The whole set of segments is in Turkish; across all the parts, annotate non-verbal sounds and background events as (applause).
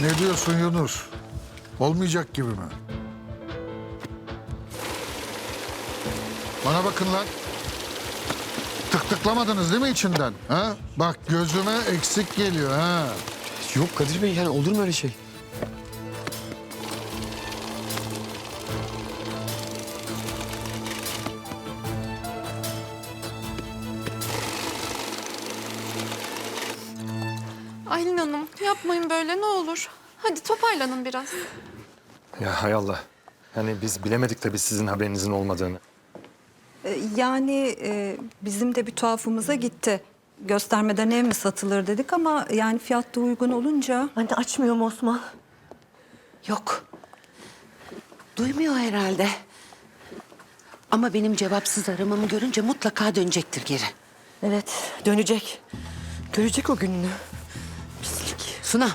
Ne diyorsun Yunus? Olmayacak gibi mi? Bana bakın lan. Tık tıklamadınız değil mi içinden? Ha? Bak gözüme eksik geliyor ha. Yok Kadir Bey yani olur mu öyle şey? Aylin Hanım yapmayın böyle ne olur. Hadi toparlanın biraz. Ya hay Allah. Yani biz bilemedik tabii sizin haberinizin olmadığını. Ee, Yani e, bizim de bir tuhafımıza gitti. Göstermeden ev mi satılır dedik ama yani fiyat da uygun olunca Anne açmıyor mu Osman? Yok. Duymuyor herhalde. Ama benim cevapsız aramamı görünce mutlaka dönecektir geri. Evet dönecek. Görecek o gününü. Suna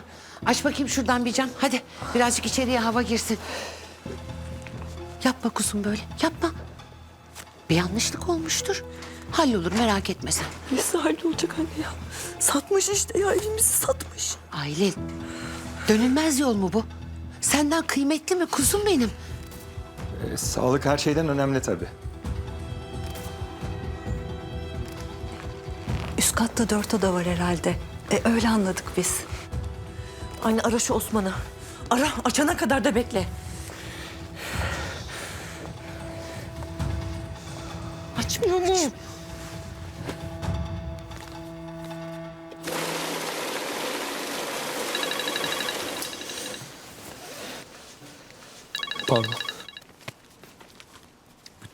aç bakayım şuradan bir cam. Hadi birazcık içeriye hava girsin. Yapma kuzum böyle yapma. Bir yanlışlık olmuştur. Hallolur merak etme sen. Nasıl hallolacak anne ya? Satmış işte ya evimizi satmış. Aylin dönülmez yol mu bu? Senden kıymetli mi kuzum benim? Ee, sağlık her şeyden önemli tabii. üst katta dört oda var herhalde. E, öyle anladık biz. Anne ara şu Osman'ı. Ara açana kadar da bekle. Açmıyor mu? Pardon.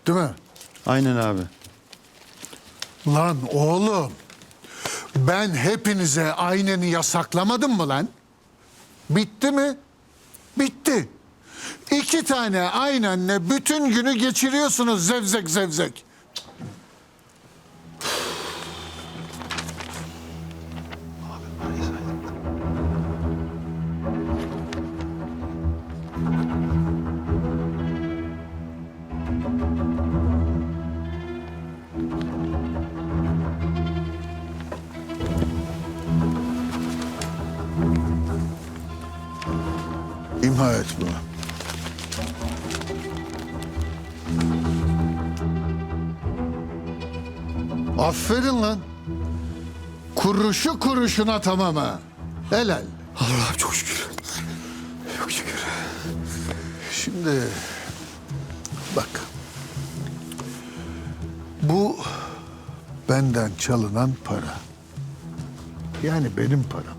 Değil mi? Aynen abi. Lan oğlum. Ben hepinize ayneni yasaklamadım mı lan? Bitti mi? Bitti. İki tane aynenle bütün günü geçiriyorsunuz zevzek zevzek. İmha et bunu. Aferin lan. Kuruşu kuruşuna tamam ha. Helal. Allah'ım çok şükür. Çok şükür. Şimdi bak. Bu benden çalınan para. Yani benim param.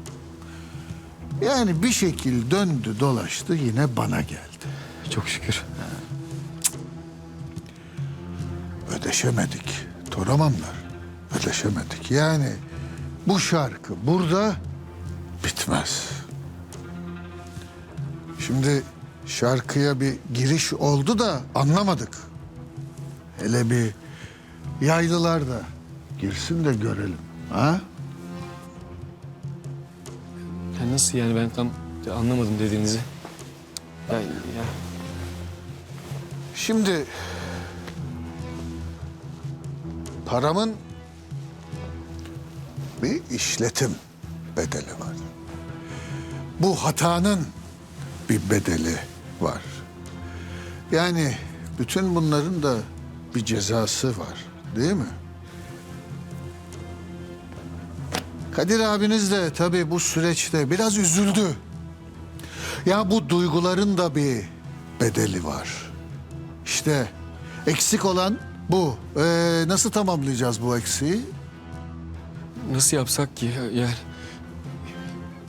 Yani bir şekil döndü dolaştı yine bana geldi. Çok şükür. Ödeşemedik. Toramanlar. Ödeşemedik. Yani bu şarkı burada bitmez. Şimdi şarkıya bir giriş oldu da anlamadık. Hele bir yaylılar da girsin de görelim. Ha? Nasıl yani ben tam anlamadım dediğinizi. Ya, ya. Şimdi paramın bir işletim bedeli var. Bu hatanın bir bedeli var. Yani bütün bunların da bir cezası var, değil mi? Kadir abiniz de tabii bu süreçte biraz üzüldü. Ya bu duyguların da bir bedeli var. İşte eksik olan bu. Ee, nasıl tamamlayacağız bu eksiği? Nasıl yapsak ki yani?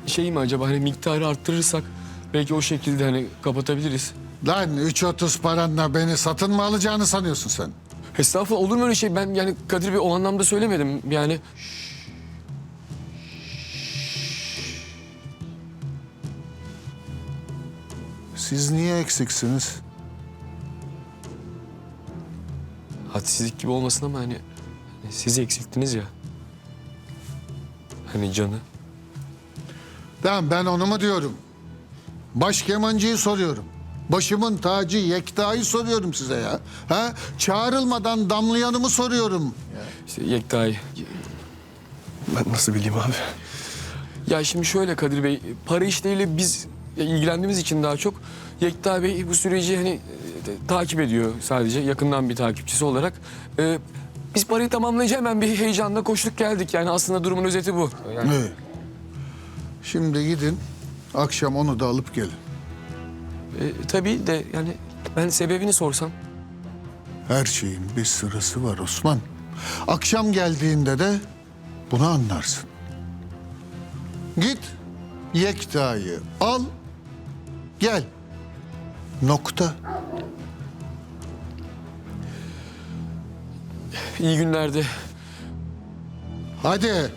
Şey mi acaba hani miktarı arttırırsak belki o şekilde hani kapatabiliriz. Lan 3.30 paranla beni satın mı alacağını sanıyorsun sen? Estağfurullah olur mu öyle şey? Ben yani Kadir Bey o anlamda söylemedim. Yani Siz niye eksiksiniz? hadsizlik gibi olmasın ama hani, hani siz eksilttiniz ya. Hani canı. Tamam ben onu mu diyorum? Baş kemancıyı soruyorum. Başımın tacı Yekta'yı soruyorum size ya. Ha? Çağrılmadan damlayanımı soruyorum. İşte Yekta'yı. Ben nasıl bileyim abi? Ya şimdi şöyle Kadir Bey, para işleriyle biz ilgilendiğimiz için daha çok Yekta Bey bu süreci hani e, takip ediyor sadece yakından bir takipçisi olarak. E, biz parayı tamamlayınca hemen bir heyecanla koştuk geldik. Yani aslında durumun özeti bu. Yani, İyi. Şimdi gidin akşam onu da alıp gelin. e, tabii de yani ben sebebini sorsam. Her şeyin bir sırası var Osman. Akşam geldiğinde de bunu anlarsın. Git Yekta'yı al gel. Nokta. İyi günlerde. Hadi. (sighs)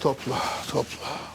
Topla, topla.